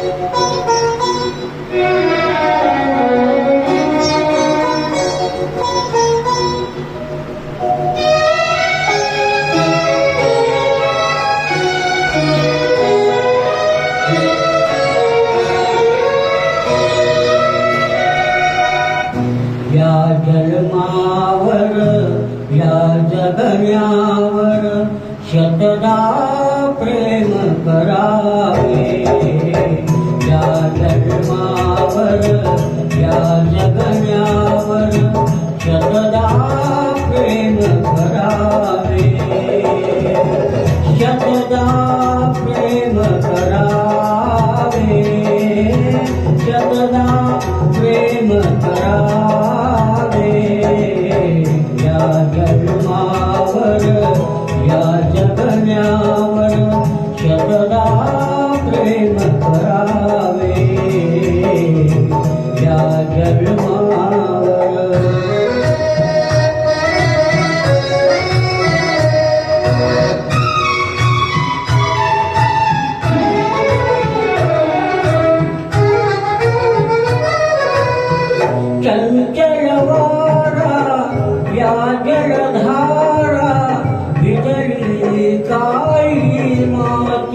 या जन्मावर या जगण्यावर शतदा प्रेम करावे. या जन्मावर या जगण्यावर शतदा प्रेम करावे. शतदा प्रेम करावे. शतदा प्रेम करावे. या जन्मावर या जगण्यावर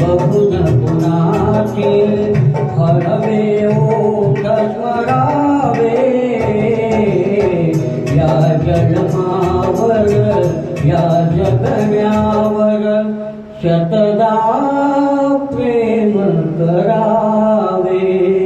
बहुन पुनाके हरवे ओम स्वरावे या जलमावर या जगन्यावर शतदा प्रेम करावे।